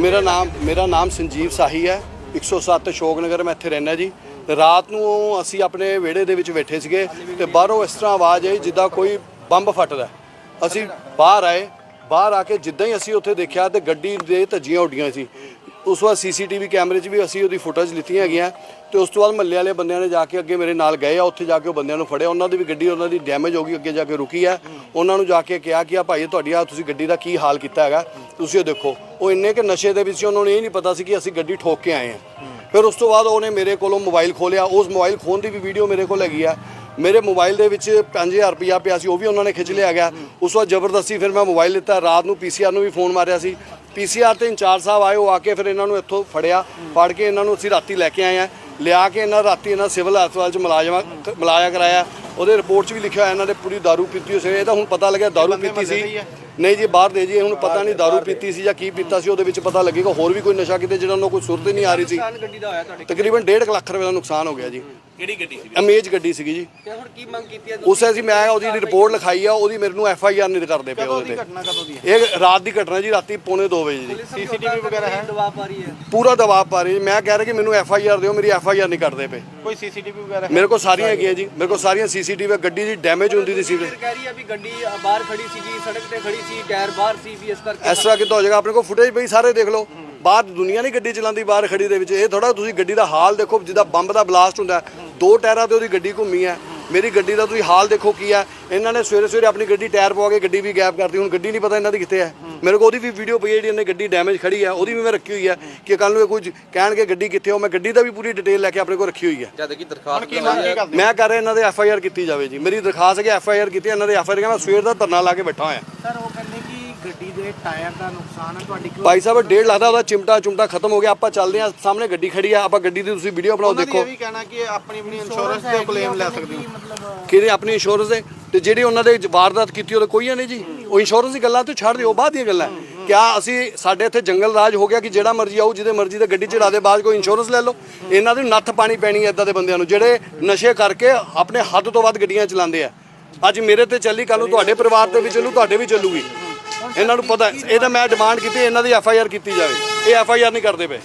ਮੇਰਾ ਨਾਮ ਮੇਰਾ ਨਾਮ ਸੰਜੀਵ ਸਾਹੀ ਹੈ। 107 ਅਸ਼ੋਕ ਨਗਰ ਮੈਂ ਇੱਥੇ ਰਹਿਣਾ ਜੀ। ਰਾਤ ਨੂੰ ਅਸੀਂ ਆਪਣੇ ਵਿਹੜੇ ਦੇ ਵਿੱਚ ਬੈਠੇ ਸੀਗੇ ਤੇ ਬਾਹਰੋਂ ਇਸ ਤਰ੍ਹਾਂ ਆਵਾਜ਼ ਆਈ ਜਿੱਦਾਂ ਕੋਈ ਬੰਬ ਫਟਦਾ ਅਸੀਂ ਬਾਹਰ ਆਏ। ਬਾਹਰ ਆ ਕੇ ਜਿੱਦਾਂ ਹੀ ਅਸੀਂ ਉੱਥੇ ਦੇਖਿਆ ਤੇ ਗੱਡੀ ਦੇ ਧੱਜੀਆਂ ਉੱਡੀਆਂ ਸੀ। ਉਸ ਵਾਰ ਸੀਸੀਟੀਵੀ ਕੈਮਰੇ 'ਚ ਵੀ ਅਸੀਂ ਉਹਦੀ ਫੁਟੇਜ ਲਿੱਤੀਆਂ ਹੈਗੀਆਂ ਤੇ ਉਸ ਤੋਂ ਬਾਅਦ ਮੱਲੇ ਵਾਲੇ ਬੰਦਿਆਂ ਨੇ ਜਾ ਕੇ ਅੱਗੇ ਮੇਰੇ ਨਾਲ ਗਏ ਆ ਉੱਥੇ ਜਾ ਕੇ ਉਹ ਬੰਦਿਆਂ ਨੂੰ ਫੜਿਆ। ਉਹਨਾਂ ਦੀ ਵੀ ਗੱਡੀ ਉਹਨਾਂ ਦੀ ਡੈਮੇਜ ਹੋ ਗਈ ਅੱਗੇ ਜਾ ਕੇ ਰੁਕੀ ਹੈ ਉਹਨਾਂ ਨੂੰ ਜਾ ਕੇ ਕਿਹਾ ਕਿ ਆ ਭਾਈ ਤੁਹਾਡੀ ਆ ਤੁਸੀਂ ਗੱਡੀ ਦਾ ਕੀ ਹਾਲ ਕੀਤਾ ਹੈਗਾ ਤੁਸੀਂ ਉਹ ਦੇਖੋ। ਉਹ ਇੰਨੇ ਕਿ ਨਸ਼ੇ ਦੇ ਵਿੱਚ ਸੀ, ਉਹਨਾਂ ਨੂੰ ਇਹ ਨਹੀਂ ਪਤਾ ਸੀ ਕਿ ਅਸੀਂ ਗੱਡੀ ਠੋਕ ਕੇ ਆਏ ਹਾਂ ਫਿਰ ਉਸ ਤੋਂ ਬਾਅਦ ਉਹਨੇ ਮੇਰੇ ਕੋਲੋਂ ਮੋਬਾਈਲ ਖੋਲਿਆ ਉਸ ਮੋਬਾਈਲ ਖੋਣ ਦੀ ਵੀ ਵੀਡੀਓ ਮੇਰੇ ਕੋਲ ਹੈਗੀ ਆ। ਮੇਰੇ ਮੋਬਾਈਲ ਦੇ ਵਿੱਚ 5000 ਰੁਪਇਆ ਪਿਆ ਸੀ ਉਹ ਵੀ ਉਹਨਾਂ ਨੇ ਖਿੱਚ ਲਿਆ ਗਿਆ ਉਸ ਤੋਂ ਬਾਅਦ ਜ਼ਬਰਦਸਤੀ ਫਿਰ ਮੈਂ ਮੋਬਾਈਲ ਲਿੱਤਾ। ਰਾਤ ਨੂੰ ਪੀਸੀਆਰ ਨੂੰ ਵੀ ਫੋਨ ਮਾਰਿਆ ਸੀ। ਪੀਸੀਆਰ ਤੇ ਇੰਚਾਰਜ ਸਾਹਿਬ ਆਏ ਉਹ ਆ ਕੇ ਫਿਰ ਇਹਨਾਂ ਨੂੰ ਇੱਥੋਂ ਫੜਿਆ ਫੜ ਕੇ ਇਹਨਾਂ ਨੂੰ ਅਸੀਂ ਰਾਤੀ ਲੈ ਕੇ ਆਏ ਆ ਲਿਆ ਕੇ ਇਹਨਾਂ ਰਾਤੀ ਇਹਨਾਂ ਸਿਵਲ ਹਸਪਤਾਲ ਚ ਮੁਲਾਜ਼ਮਾਂ ਮਲਾਇਆ ਕਰਾਇਆ ਉਹਦੇ ਰਿਪੋਰਟ 'ਚ ਵੀ ਲਿਖਿਆ ਹੋਇਆ ਇਹਨਾਂ ਦੇ ਪੂਰੀ दारू ਪੀਤੀ ਹੋਈ ਸੀ ਇਹ ਤਾਂ ਹੁਣ ਪਤਾ ਲੱਗਿਆ दारू ਪੀਤੀ ਸੀ ਨਹੀਂ ਜੀ ਬਾਹਰ ਦੇ ਜੀ ਹੁਣ ਪਤਾ ਨਹੀਂ दारू ਪੀਤੀ ਸੀ ਜਾਂ ਕੀ ਪੀਤਾ ਸੀ ਉਹਦੇ ਵਿੱਚ ਪਤਾ ਲੱਗੇਗਾ ਹੋਰ ਵੀ ਕੋਈ ਨਸ਼ਾ ਕਿਤੇ ਜਿਹੜਾ ਉਹਨਾਂ ਨੂੰ ਕੋਈ ਸੁਰਤ ਹੀ ਨਹੀਂ ਆ ਰਹੀ ਸੀ ਗੱਡੀ ਦਾ ਹੋਇਆ ਤੁਹਾਡੇ ਤਕਰੀਬਨ 1.5 ਲੱਖ ਰੁਪਏ ਦਾ ਨੁਕਸਾਨ ਹੋ ਗਿਆ ਜੀ ਕਿਹੜੀ ਗੱਡੀ ਸੀ ਅਮੇਜ ਗੱਡੀ ਸੀਗੀ ਜੀ। ਤੇ ਹੁਣ ਕੀ ਮੰਗ ਕੀਤੀ ਹੈ ਉਸੇ ਅਸੀਂ ਮੈਂ ਉਹਦੀ ਰਿਪੋਰਟ ਲਿਖਾਈ ਆ ਉਹਦੀ ਮੇਰੇ ਨੂੰ ਐਫ ਆਈ ਆਰ ਨਹੀਂ ਕਰਦੇ ਪਏ ਉਹਦੇ ਘਟਨਾ ਕਦੋਂ ਦੀ ਤੇ ਇਹ ਰਾਤ ਦੀ ਘਟਨਾ ਜੀ ਰਾਤੀ ਪੌਣੇ 2 ਵਜੇ ਜੀ। ਸੀਸੀਟੀਵੀ ਵਗੈਰਾ ਹੈ? ਦਬਾਅ ਪਾ ਰਹੀ ਹੈ। ਪੂਰਾ ਦਬਾਅ ਪਾ ਰਹੀ ਮੈਂ ਕਹਿ ਰਿਹਾ ਕਿ ਮੈਨੂੰ ਐਫ ਆਈ ਆਰ ਦਿਓ ਮੇਰੀ ਐਫ ਆਈ ਆਰ ਨਹੀਂ ਕਰਦੇ ਪਏ। ਕੋਈ ਸੀਸੀਟੀਵੀ ਵਗੈਰਾ ਮੇਰੇ ਕੋਲ ਸਾਰੀਆਂ ਹੈਗੀਆਂ ਜੀ। ਮੇਰੇ ਕੋਲ ਸਾਰੀਆਂ ਸੀਸੀਟੀਵੀ ਗੱਡੀ ਦੀ ਡੈਮੇਜ ਹੁੰਦੀ ਦੀ ਸੀ। ਕਹਿ ਰਹੀ ਹੈ ਵੀ ਗੱਡੀ ਬਾਹਰ ਖੜੀ ਸੀ ਜੀ ਸੜਕ ਤੇ ਖੜੀ ਸੀ ਟਾਇਰ ਬਾਹਰ ਸੀ ਵੀ ਇਸ ਕਰਕੇ ਇਸ ਤਰ੍ਹਾਂ ਕਿੱਦਾਂ ਹੋ ਜਾਏਗਾ? ਆਪਣੇ ਕੋਲ ਫੁਟੇਜ ਪਈ ਸਾਰੇ ਦੇਖ ਲਓ। ਬਾਹਰ ਦੁਨੀਆ ਨਹੀਂ ਗੱਡੀ ਚਲਾਉਂਦੀ ਬਾਹਰ ਖੜੀ ਦੇ ਵਿੱਚ। ਇਹ ਥੋੜਾ ਤੁਸੀਂ ਗੱਡੀ ਦਾ ਹਾਲ ਦੇਖੋ ਜਿੱਦਾਂ ਬੰਬ ਦਾ ਬਲਾਸਟ ਹੁੰਦਾ। ਦੋ ਟਾਇਰਾਂ ਤੇ ਉਹਦੀ ਗੱਡੀ ਘੁੰਮੀ ਹੈ। ਮੇਰੀ ਗੱਡੀ ਦਾ ਤੁਸੀਂ ਹਾਲ ਦੇਖੋ ਕੀ ਹੈ ਇਹਨਾਂ ਨੇ ਸਵੇਰੇ ਸਵੇਰੇ ਆਪਣੀ ਗੱਡੀ ਟਾਇਰ ਪਵਾ ਕੇ ਗੱਡੀ ਵੀ ਗੈਪ ਕਰਤੀ। ਹੁਣ ਗੱਡੀ ਨਹੀਂ ਪਤਾ ਇਹਨਾਂ ਦੀ ਕਿੱਥੇ ਹੈ ਮੇਰੇ ਕੋਲ ਉਹਦੀ ਵੀ ਵੀਡੀਓ ਪਈ ਹੈ ਜਿਹੜੀ ਇਹਨੇ ਗੱਡੀ ਡੈਮੇਜ ਖੜੀ ਹੈ ਉਹਦੀ ਵੀ ਮੈਂ ਰੱਖੀ ਹੋਈ ਹੈ ਕਿ ਕੱਲ ਨੂੰ ਇਹ ਕੁਝ ਕਹਿਣਗੇ ਗੱਡੀ ਕਿੱਥੇ ਹੋ ਮੈਂ ਗੱਡੀ ਦਾ ਵੀ ਪੂਰੀ ਡਿਟੇਲ ਲੈ ਕੇ ਆਪਣੇ ਕੋਲ ਰੱਖੀ ਹੋਈ ਹੈ ਜਦ ਕਿ ਦਰਖਾਸਤ ਮੈਂ ਕਰ ਰਿਹਾ ਇਹਨਾਂ ਦੇ ਐਫ ਆਈ ਆਰ ਕੀਤੀ ਜਾਵੇ ਜੀ। ਮੇਰੀ ਦਰਖਾਸਤ ਹੈ ਕਿ ਐਫ ਆਈ ਆਰ ਕੀਤੀ ਇਹਨਾਂ ਦੇ ਐਫ ਆਈ ਆਰ ਮੈਂ ਸਵੇਰ ਦਾ ਧਰਨਾ ਲਾ ਕੇ ਬੈਠਾ ਹੋਇਆ। ਸਰ ਉਹ ਕਹਿੰਦੇ ਕਿ ਗੱਡੀ ਦੇ ਟਾਇਰ ਦਾ ਨੁਕਸਾਨ ਹੈ ਤੁਹਾਡੀ ਕੋਲ ਭਾਈ ਸਾਹਿਬ ਡੇਢ ਲੱਗਦਾ ਉਹਦਾ ਚਿਮਟਾ ਚੁਮਟਾ ਖਤਮ ਹੋ ਗਿਆ। ਆਪਾਂ ਚੱਲਦੇ ਹਾਂ ਸਾਹਮਣੇ ਗੱਡੀ ਖੜੀ ਆ ਆਪਾਂ ਗੱਡੀ ਦੀ ਤੁਸੀਂ ਵੀਡੀਓ ਬਣਾਓ ਦੇਖੋ। ਵੀ ਕਹਿਣਾ ਕਿ ਆਪਣੀ ਆਪਣੀ ਇੰਸ਼ੋਰੈਂਸ ਦੇ ਕਲੇਮ ਲੈ ਸਕਦੇ ਹੋ। ਮਤਲਬ ਕਿਹਦੇ ਆਪਣੀ ਇੰਸ਼ੋਰੈਂਸ ਦੇ? ਤੇ ਜਿਹੜੀ ਉਹਨਾਂ ਦੇ ਵਾਰਦਾਤ ਕੀਤੀ ਉਹਦੇ ਕੋਈ ਨਹੀਂ ਜੀ। ਉਹ ਇੰਸ਼ੋਰੈਂਸ ਦੀ ਗੱਲਾਂ ਤੇ ਛੱਡ ਦਿਓ ਬਾਅਦ ਦੀਆਂ ਗੱਲਾਂ। ਕਿਆ ਅਸੀਂ ਸਾਡੇ ਇੱਥੇ ਜੰਗਲ ਰਾਜ ਹੋ ਗਿਆ ਕਿ ਜਿਹੜਾ ਮਰਜ਼ੀ ਆਊ ਜਿਹਦੇ ਮਰਜ਼ੀ ਤੇ ਗੱਡੀ ਚੜਾ ਦੇ ਬਾਅਦ ਕੋਈ ਇੰਸ਼ੋਰੈਂਸ ਲੈ ਲਓ। ਇਹਨਾਂ ਦੀ ਨੱਥ ਪਾਣੀ ਪੈਣੀ ਹੈ ਇਦਾਂ ਦੇ ਬੰਦਿਆਂ ਨੂੰ ਜਿਹੜੇ ਨਸ਼ੇ ਕਰਕੇ ਆਪਣੇ ਹੱਦ ਤੋਂ ਵੱਧ ਗੱਡੀਆਂ ਚਲਾਉਂਦੇ ਆ। ਅੱਜ ਮੇਰੇ ਤੇ ਚੱਲੀ ਕੱਲ ਨੂੰ ਤੁਹਾਡੇ ਪਰਿਵਾਰ ਤੇ ਵੀ ਚੱਲੂ ਤੁਹਾਡੇ ਵੀ ਚੱਲੂਗੀ। ਇਹਨਾਂ ਨੂੰ ਪਤਾ ਇਹ ਤਾਂ ਮੈਂ ਡਿਮਾਂਡ ਕੀਤੀ ਇਹਨਾਂ ਦੀ ਐਫ ਆਈ ਆਰ ਕੀਤੀ ਜਾਵੇ। ਇਹ ਐਫ ਆਈ ਆਰ ਨਹੀਂ ਕਰਦੇ ਪਏ।